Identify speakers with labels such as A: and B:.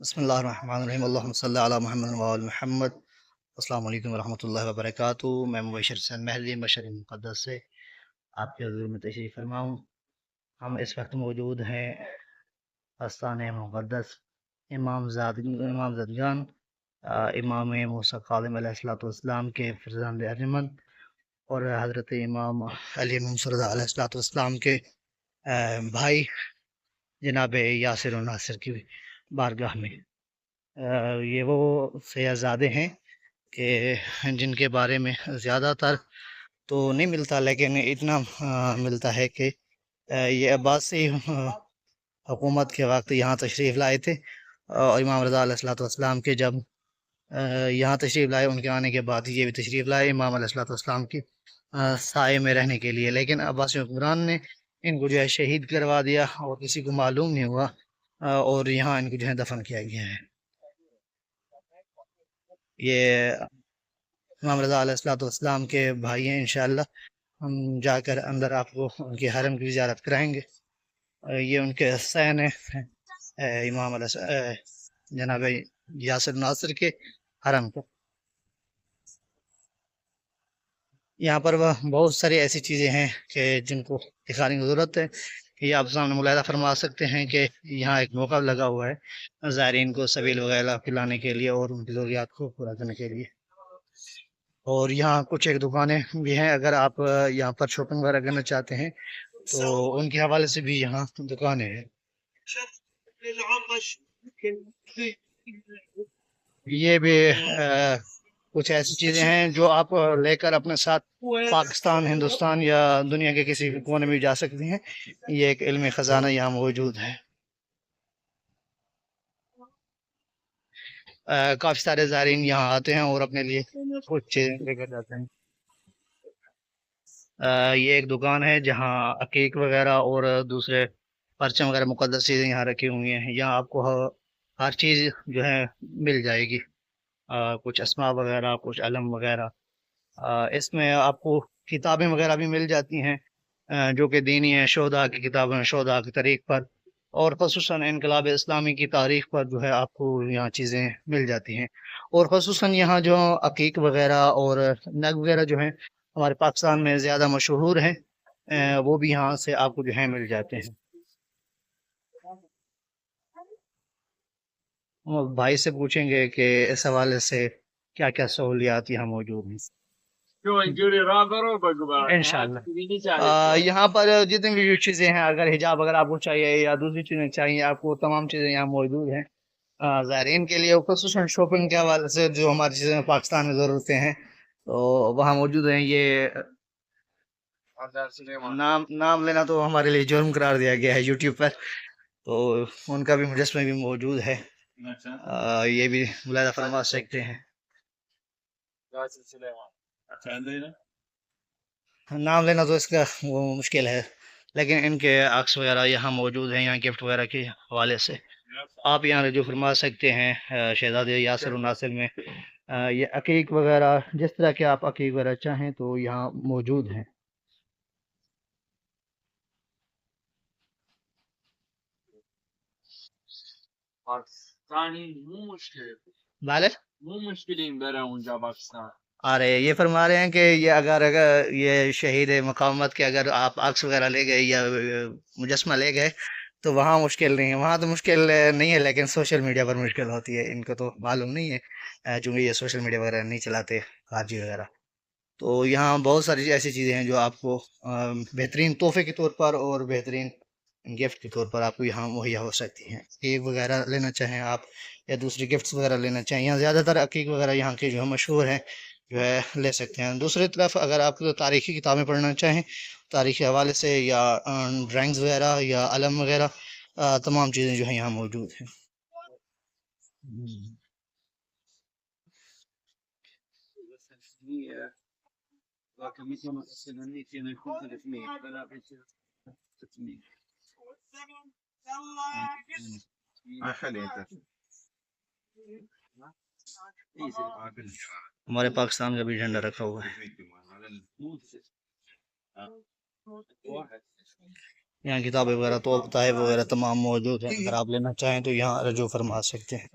A: بسم اللہ الرحمن الرحیم، اللہم صلی علی محمد وآل محمد۔ السلام علیکم ورحمۃ اللہ وبرکاتہ۔ میں مبشر حسین مہدی، مشر مقدس سے آپ کے حضور میں تشریف فرماؤں۔ ہم اس وقت موجود ہیں استان مقدس۔ امام زاد، امام زدگان امام موسیٰ قالم علیہ السلاۃ والسلام کے فرزند ارمن اور حضرت امام علی منصر علیہ السلاۃ والسلام کے بھائی جناب یاسر و ناصر کی بارگاہ میں۔ یہ وہ سیاحزادے ہیں کہ جن کے بارے میں زیادہ تر تو نہیں ملتا، لیکن اتنا ملتا ہے کہ یہ عباسی حکومت کے وقت یہاں تشریف لائے تھے اور امام رضا علیہ السلاۃ والسلام کے جب یہاں تشریف لائے، ان کے آنے کے بعد یہ بھی تشریف لائے امام علیہ السلاۃ والسلام کی سائے میں رہنے کے لیے۔ لیکن عباسی حکمران نے ان کو جو ہے شہید کروا دیا اور کسی کو معلوم نہیں ہوا۔ اور یہاں ان کو جو ہے دفن کیا گیا ہے۔ یہ امام رضا علیہ السلاۃ والسلام کے بھائی ہیں، انشاءاللہ۔ ہم جا کر اندر آپ کو ان کے حرم کی زیارت کرائیں گے۔ یہ ان کے سین ہیں۔ امام علیہ جناب یاسر ناصر کے حرم کا یہاں پر وہ بہت ساری ایسی چیزیں ہیں کہ جن کو دکھانے کی ضرورت ہے۔ یہ آپ سامنے ملاحظہ فرما سکتے ہیں کہ یہاں ایک موقع لگا ہوا ہے زائرین کو سبیل وغیرہ پلانے کے لیے اور ان کی ضروریات کو پورا کرنے کے لیے۔ اور یہاں کچھ ایک دکانیں بھی ہیں، اگر آپ یہاں پر شاپنگ وغیرہ کرنا چاہتے ہیں تو ان کے حوالے سے بھی یہاں دکانیں ہیں۔ یہ بھی کچھ ایسی چیزیں ہیں جو آپ لے کر اپنے ساتھ پاکستان ہندوستان یا دنیا کے کسی بھی کونے میں جا سکتے ہیں۔ یہ ایک علمی خزانہ یہاں موجود ہے۔ کافی سارے زائرین یہاں آتے ہیں اور اپنے لیے کچھ چیزیں لے کر جاتے ہیں۔ یہ ایک دکان ہے جہاں عقیق وغیرہ اور دوسرے پرچم وغیرہ مقدس چیزیں یہاں رکھی ہوئی ہیں۔ یہاں آپ کو ہر چیز جو ہے مل جائے گی۔ کچھ اسما وغیرہ، کچھ علم وغیرہ۔ اس میں آپ کو کتابیں وغیرہ بھی مل جاتی ہیں جو کہ دینی ہیں شہدا کی کتابیں شہدا کی تاریخ پر۔ اور خصوصاً انقلاب اسلامی کی تاریخ پر جو ہے آپ کو یہاں چیزیں مل جاتی ہیں۔ اور خصوصاً یہاں جو عقیق وغیرہ اور نگ وغیرہ جو ہیں، ہمارے پاکستان میں زیادہ مشہور ہیں وہ بھی یہاں سے آپ کو جو ہے مل جاتے ہیں ہم اب بھائی سے پوچھیں گے کہ اس حوالے سے کیا کیا سہولیات یہاں موجود ہیں؟ انشاءاللہ۔ یہاں پر جتنی بھی چیزیں ہیں اگر حجاب اگر آپ کو چاہیے یا دوسری چیزیں چاہیے آپ کو تمام چیزیں یہاں موجود ہیں۔ زائرین کے لیے خصوصاً شاپنگ کے حوالے سے جو ہماری چیزیں پاکستان میں ضرورتیں ہیں تو وہاں موجود ہیں۔ یہ نام نام لینا تو ہمارے لیے جرم قرار دیا گیا ہے یوٹیوب پر تو ان کا بھی مجسمہ بھی موجود ہے یہ بھی ملاحظہ فرما سکتے ہیں۔ نام لینا تو اس کا وہ مشکل ہے لیکن ان کے عکس وغیرہ یہاں موجود ہیں یہاں گفٹ وغیرہ کے حوالے سے۔ آپ یہاں رجوع فرما سکتے ہیں آ، شہزادے یاسر و ناصر میں یہ عقیق وغیرہ جس طرح کے آپ عقیق وغیرہ چاہیں تو یہاں موجود ہیں۔ بھالے ارے یہ فرما رہے ہیں کہ یہ اگر اگر یہ شہید مقامت کے اگر آپ عکس وغیرہ لے گئے یا مجسمہ لے گئے تو وہاں مشکل نہیں ہے۔ وہاں تو مشکل نہیں ہے لیکن سوشل میڈیا پر مشکل ہوتی ہے۔ ان کو تو معلوم نہیں ہے چونکہ یہ سوشل میڈیا وغیرہ نہیں چلاتے خارجی وغیرہ۔ تو یہاں بہت ساری ایسی چیزیں ہیں جو آپ کو بہترین تحفے کے طور پر اور بہترین گفٹ کے طور پر آپ کو یہاں مہیا ہو سکتی ہیں۔ کیک وغیرہ لینا چاہیں آپ یا دوسری گفٹس وغیرہ لینا چاہیں یہاں زیادہ تر عقیق وغیرہ یہاں کے جو ہے مشہور ہیں جو ہے لے سکتے ہیں۔ دوسری طرف اگر آپ تاریخی کتابیں پڑھنا چاہیں، تاریخی حوالے سے یا ڈرائنگز وغیرہ یا علم وغیرہ تمام چیزیں جو ہیں یہاں موجود ہیں۔ hmm. ہمارے پاکستان کا بھی جھنڈا رکھا ہوا ہے۔ یہاں کتابیں وغیرہ تو طائب وغیرہ تمام موجود ہیں۔ اگر آپ لینا چاہیں تو یہاں رجوع فرما سکتے ہیں۔